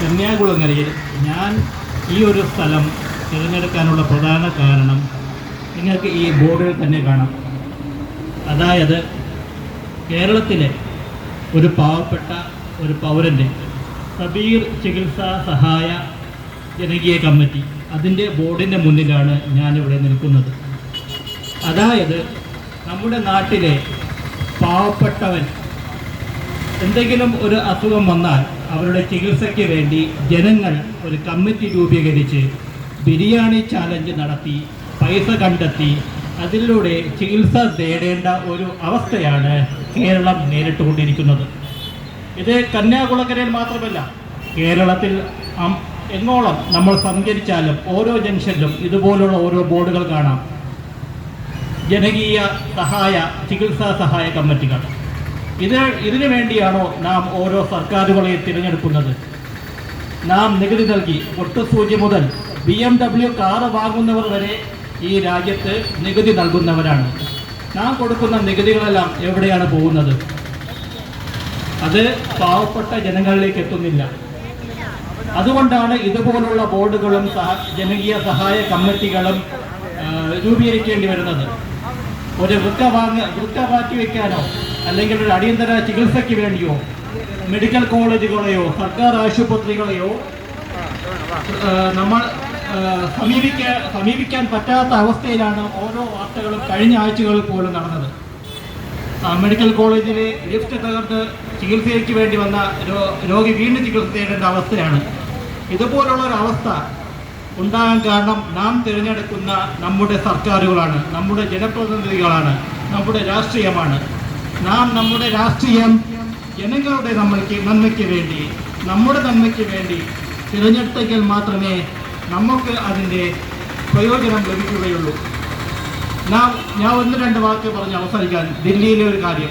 കന്യാകുളങ്ങരയിൽ ഞാൻ ഈ ഒരു സ്ഥലം തിരഞ്ഞെടുക്കാനുള്ള പ്രധാന കാരണം നിങ്ങൾക്ക് ഈ ബോർഡിൽ തന്നെ കാണാം. അതായത് കേരളത്തിലെ ഒരു പാവപ്പെട്ട ഒരു പൗരന്റെ സബീർ ചികിത്സാ സഹായ ജനകീയ കമ്മിറ്റി അതിന്റെ ബോർഡിന്റെ മുന്നിലാണ് ഞാനിവിടെ നിൽക്കുന്നത്. അതായത് നമ്മുടെ നാട്ടിലെ പാവപ്പെട്ടവൻ എന്തെങ്കിലും ഒരു അസുഖം വന്നാൽ അവരുടെ ചികിത്സയ്ക്ക് വേണ്ടി ജനങ്ങൾ ഒരു കമ്മിറ്റി രൂപീകരിച്ച് ബിരിയാണി ചാലഞ്ച് നടത്തി പൈസ കണ്ടെത്തി. അതിലൂടെ ചികിത്സ തേടേണ്ട ഒരു അവസ്ഥയാണ് കേരളം നേരിട്ടുകൊണ്ടിരിക്കുന്നത്. ഇത് കന്യാകുളക്കരയിൽ മാത്രമല്ല കേരളത്തിൽ എങ്ങോളം നമ്മൾ സഞ്ചരിച്ചാലും ഓരോ ജംഗ്ഷനിലും ഇതുപോലുള്ള ഓരോ ബോർഡുകൾ കാണാം. ജനകീയ സഹായ ചികിത്സാ സഹായ കമ്മിറ്റികൾ. ഇത് ഇതിനു വേണ്ടിയാണോ നാം ഓരോ സർക്കാരുകളെ തിരഞ്ഞെടുക്കുന്നത്? നാം നികുതി നൽകി. ഒട്ടുസൂചി മുതൽ ബി എം ഡബ്ല്യു കാറ് വാങ്ങുന്നവർ വരെ ഈ രാജ്യത്ത് നികുതി നൽകുന്നവരാണ്. നാം കൊടുക്കുന്ന നികുതികളെല്ലാം എവിടെയാണ് പോകുന്നത്? അത് പാവപ്പെട്ട ജനങ്ങളിലേക്ക് എത്തുന്നില്ല. അതുകൊണ്ടാണ് ഇതുപോലുള്ള ബോർഡുകളും ജനകീയ സഹായ കമ്മിറ്റികളും രൂപീകരിക്കേണ്ടി വരുന്നത്. ഒരു വൃക്ക വാങ്ങ വൃക്ക മാറ്റി വെക്കാനോ അല്ലെങ്കിൽ ഒരു അടിയന്തര ചികിത്സയ്ക്ക് വേണ്ടിയോ മെഡിക്കൽ കോളേജുകളെയോ സർക്കാർ ആശുപത്രികളെയോ നമ്മൾ സമീപിക്കാൻ സമീപിക്കാൻ പറ്റാത്ത അവസ്ഥയിലാണ് ഓരോ വാർത്തകളും കഴിഞ്ഞ ആഴ്ചകളിൽ പോലും നടന്നത്. മെഡിക്കൽ കോളേജിലെ ലിഫ്റ്റ് തകർത്ത് ചികിത്സയ്ക്ക് വേണ്ടി വന്ന രോഗി വീണ്ടും ചികിത്സ തേടേണ്ട അവസ്ഥയാണ്. ഇതുപോലുള്ള ഒരു അവസ്ഥ ഉണ്ടാകാൻ കാരണം നാം തിരഞ്ഞെടുക്കുന്ന നമ്മുടെ സർക്കാരുകളാണ് നമ്മുടെ ജനപ്രതിനിധികളാണ് നമ്മുടെ രാഷ്ട്രീയമാണ്. നാം നമ്മുടെ രാഷ്ട്രീയം ജനങ്ങളുടെ നമ്മൾക്ക് നന്മയ്ക്ക് വേണ്ടി നമ്മുടെ നന്മയ്ക്ക് വേണ്ടി തിരഞ്ഞെടുത്തെങ്കിൽ മാത്രമേ നമുക്ക് അതിന്റെ പ്രയോജനം ലഭിക്കുകയുള്ളൂ. നാം ഞാൻ ഒന്ന് രണ്ട് വാക്ക് പറഞ്ഞ് അവസാനിക്കാൻ ദില്ലിയിലെ ഒരു കാര്യം.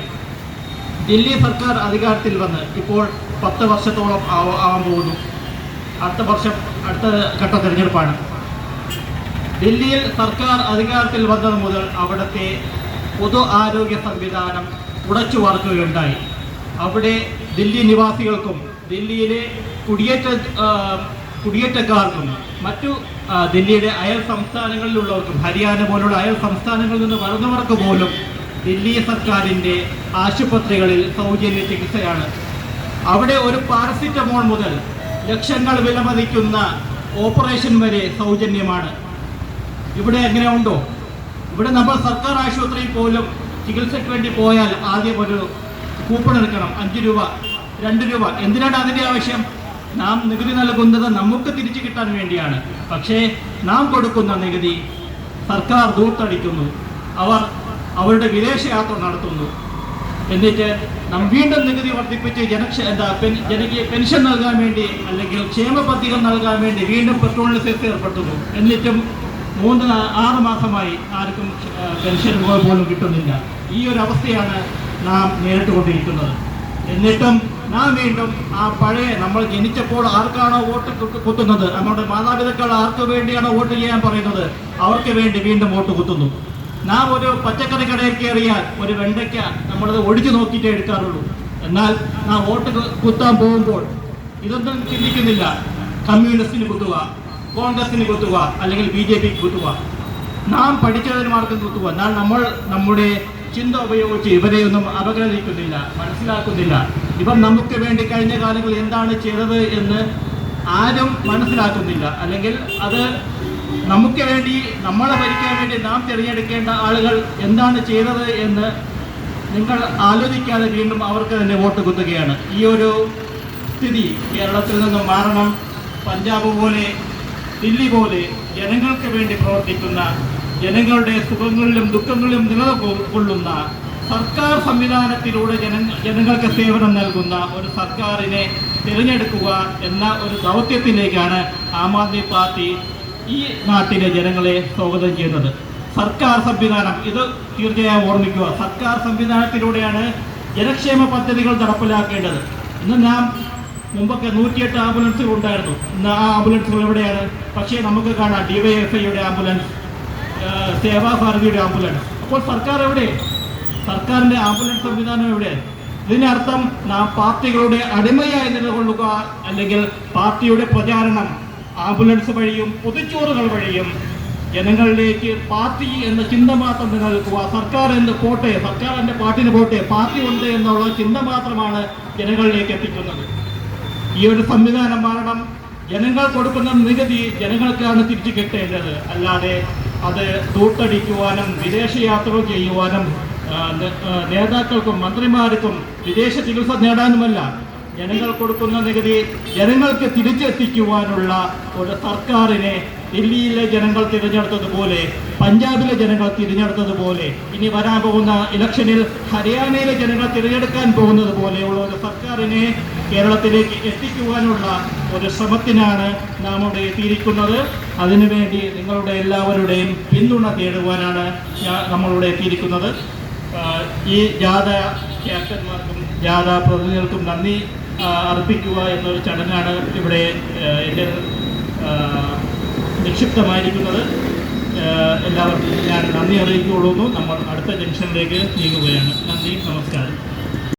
ദില്ലി സർക്കാർ അധികാരത്തിൽ വന്ന് ഇപ്പോൾ പത്ത് വർഷത്തോളം ആവ- ആവാൻ പോകുന്നു. അടുത്ത വർഷം അടുത്ത ഘട്ട തിരഞ്ഞെടുപ്പാണ്. ദില്ലിയിൽ സർക്കാർ അധികാരത്തിൽ വന്നത് മുതൽ അവിടുത്തെ പൊതു ആരോഗ്യ സംവിധാനം ഉടച്ചു വാർക്കുകയുണ്ടായി അവിടെ ദില്ലി നിവാസികൾക്കും ദില്ലിയിലെ കുടിയേറ്റ കുടിയേറ്റക്കാർക്കും മറ്റു ദില്ലിയുടെ അയൽ സംസ്ഥാനങ്ങളിലുള്ളവർക്കും ഹരിയാന പോലുള്ള അയൽ സംസ്ഥാനങ്ങളിൽ നിന്ന് വരുന്നവർക്ക് പോലും ദില്ലി സർക്കാരിന്റെ ആശുപത്രികളിൽ സൗജന്യ ചികിത്സയാണ്. അവിടെ ഒരു പാരസിറ്റമോൾ മുതൽ ലക്ഷങ്ങൾ വിലമതിക്കുന്ന ഓപ്പറേഷൻ വരെ സൗജന്യമാണ്. ഇവിടെ എങ്ങനെ ഉണ്ടോ ഇവിടെ നമ്മൾ സർക്കാർ ആശുപത്രിയിൽ പോലും ചികിത്സയ്ക്ക് വേണ്ടി പോയാൽ ആദ്യം ഒരു കൂപ്പൺ എടുക്കണം. അഞ്ച് രൂപ രണ്ട് രൂപ. എന്തിനാണ് അതിന്റെ ആവശ്യം? നാം നികുതി നൽകുന്നത് നമുക്ക് തിരിച്ചു കിട്ടാൻ വേണ്ടിയാണ്. പക്ഷേ നാം കൊടുക്കുന്ന നികുതി സർക്കാർ ദൂർത്തടിക്കുന്നു. അവർ അവരുടെ വിദേശയാത്ര നടത്തുന്നു. എന്നിട്ട് നാം വീണ്ടും നികുതി വർദ്ധിപ്പിച്ച് ജനക്ഷ എന്താ ജനകീയ പെൻഷൻ നൽകാൻ വേണ്ടി അല്ലെങ്കിൽ ക്ഷേമ പദ്ധതികൾ നൽകാൻ വേണ്ടി വീണ്ടും പെട്രോളിന് സെസ് ഏർപ്പെടുത്തുന്നു. എന്നിട്ടും മൂന്ന് ആറ് മാസമായി ആർക്കും പെൻഷൻ പോ- പോലും കിട്ടുന്നില്ല. ഈ ഒരു അവസ്ഥയാണ് നാം നേരിട്ടുകൊണ്ടിരിക്കുന്നത്. എന്നിട്ടും നാം വീണ്ടും ആ പഴയ നമ്മൾ ജനിച്ചപ്പോൾ ആർക്കാണോ വോട്ട് കുത്തുന്നത്? നമ്മുടെ മാതാപിതാക്കൾ ആർക്ക് വേണ്ടിയാണോ വോട്ട് ചെയ്യാൻ പറയുന്നത്? അവർക്ക് വേണ്ടി വീണ്ടും വോട്ട് കുത്തുന്നു. നാം ഒരു പച്ചക്കറി കടയിൽ കയറിയാൽ ഒരു വെണ്ടയ്ക്ക നമ്മളത് ഒഴിച്ചു നോക്കിയിട്ടേ എടുക്കാറുള്ളൂ. എന്നാൽ നാം വോട്ട് കുത്താൻ പോകുമ്പോൾ ഇതൊന്നും ചിന്തിക്കുന്നില്ല. കമ്മ്യൂണിസ്റ്റിന് കുത്തുക. കോൺഗ്രസിന് കുത്തുക അല്ലെങ്കിൽ ബി ജെ പിക്ക് കുത്തുക. നാം പഠിച്ചവന്മാർക്കും കുത്തുക. എന്നാൽ നമ്മൾ നമ്മുടെ ചിന്ത ഉപയോഗിച്ച് ഇവരെയൊന്നും അപഗ്രഹിക്കുന്നില്ല മനസ്സിലാക്കുന്നില്ല. ഇവർ നമുക്ക് വേണ്ടി കഴിഞ്ഞ കാലങ്ങളിൽ എന്താണ് ചെയ്തത് എന്ന് ആരും മനസ്സിലാക്കുന്നില്ല. അല്ലെങ്കിൽ അത് നമുക്ക് വേണ്ടി നമ്മളെ ഭരിക്കാൻ വേണ്ടി നാം തിരഞ്ഞെടുക്കേണ്ട ആളുകൾ എന്താണ് ചെയ്തത് എന്ന് നിങ്ങൾ ആലോചിക്കാതെ വീണ്ടും അവർക്ക് തന്നെ വോട്ട് കുത്തുകയാണ്. ഈ ഒരു സ്ഥിതി കേരളത്തിൽ നിന്നും മാറണം. പഞ്ചാബ് പോലെ ദില്ലി പോലെ ജനങ്ങൾക്ക് വേണ്ടി പ്രവർത്തിക്കുന്ന ജനങ്ങളുടെ സുഖങ്ങളിലും ദുഃഖങ്ങളിലും നിലകൊള്ളുന്ന സർക്കാർ സംവിധാനത്തിലൂടെ ജന ജനങ്ങൾക്ക് സേവനം നൽകുന്ന ഒരു സർക്കാരിനെ തിരഞ്ഞെടുക്കുക എന്ന ഒരു ദൗത്യത്തിലേക്കാണ് ആം ആദ്മി പാർട്ടി ഈ നാട്ടിലെ ജനങ്ങളെ സ്വാഗതം ചെയ്യുന്നത്. സർക്കാർ സംവിധാനം ഇത് തീർച്ചയായും ഓർമ്മിക്കുക. സർക്കാർ സംവിധാനത്തിലൂടെയാണ് ജനക്ഷേമ പദ്ധതികൾ നടപ്പിലാക്കേണ്ടത്. ഇന്ന് നാം മുമ്പൊക്കെ നൂറ്റിയെട്ട് ആംബുലൻസുകൾ ഉണ്ടായിരുന്നു. ഇന്ന് ആ ആംബുലൻസുകൾ എവിടെയാണ്? പക്ഷേ നമുക്ക് കാണാം ഡിവൈഎഫ്ഐയുടെ ആംബുലൻസ് സേവാഭാരതിയുടെ ആംബുലൻസ്. അപ്പോൾ സർക്കാർ എവിടെ? സർക്കാരിന്റെ ആംബുലൻസ് സംവിധാനം എവിടെ? ഇതിനർത്ഥം നാം പാർട്ടികളുടെ അടിമയായി നിലകൊള്ളുക അല്ലെങ്കിൽ പാർട്ടിയുടെ പ്രചാരണം ആംബുലൻസ് വഴിയും പൊതുച്ചോറുകൾ വഴിയും ജനങ്ങളിലേക്ക് പാർട്ടി എന്ന ചിന്ത മാത്രം നിലനിൽക്കുക. സർക്കാർ എന്ന് പോട്ടെ? സർക്കാർ എന്റെ പാർട്ടിന് പോട്ടെ? പാർട്ടി ഉണ്ട് എന്നുള്ള ചിന്ത മാത്രമാണ് ജനങ്ങളിലേക്ക് എത്തിക്കുന്നത്. ഈ ഒരു സംവിധാനം മാറണം. ജനങ്ങൾ കൊടുക്കുന്ന നികുതി ജനങ്ങൾക്കാണ് തിരിച്ചു കിട്ടേണ്ടത്. അല്ലാതെ അത് തൂട്ടടിക്കുവാനും വിദേശ യാത്ര ചെയ്യുവാനും നേതാക്കൾക്കും മന്ത്രിമാർക്കും വിദേശ ചികിത്സ നേടാനുമല്ല. ജനങ്ങൾ കൊടുക്കുന്ന നികുതി ജനങ്ങൾക്ക് തിരിച്ചെത്തിക്കുവാനുള്ള ഒരു സർക്കാരിനെ ഡൽഹിയിലെ ജനങ്ങൾ തിരഞ്ഞെടുത്തതുപോലെ പഞ്ചാബിലെ ജനങ്ങൾ തിരഞ്ഞെടുത്തതുപോലെ ഇനി വരാൻ പോകുന്ന ഇലക്ഷനിൽ ഹരിയാനയിലെ ജനങ്ങൾ തിരഞ്ഞെടുക്കാൻ പോകുന്നത് പോലെയുള്ള ഒരു സർക്കാരിനെ കേരളത്തിലേക്ക് എത്തിക്കുവാനുള്ള ഒരു ശ്രമത്തിനാണ് നാം ഇവിടെ എത്തിയിരിക്കുന്നത്. അതിനുവേണ്ടി നിങ്ങളുടെ എല്ലാവരുടെയും പിന്തുണ തേടുവാനാണ് നമ്മളിവിടെ എത്തിയിരിക്കുന്നത്. ഈ ജാഥ ക്യാപ്റ്റന്മാർക്കും ജാഥ പ്രതിനിധികൾക്കും നന്ദി അർപ്പിക്കുക എന്നൊരു ചടങ്ങാണ് ഇവിടെ എന്റെ നിക്ഷിപ്തമായിരിക്കുന്നത്. എല്ലാവർക്കും ഞാൻ നന്ദി അറിയിക്കുകയുള്ളൂ. നമ്മൾ അടുത്ത ജംഗ്ഷനിലേക്ക് നീങ്ങുകയാണ്. നന്ദി നമസ്കാരം.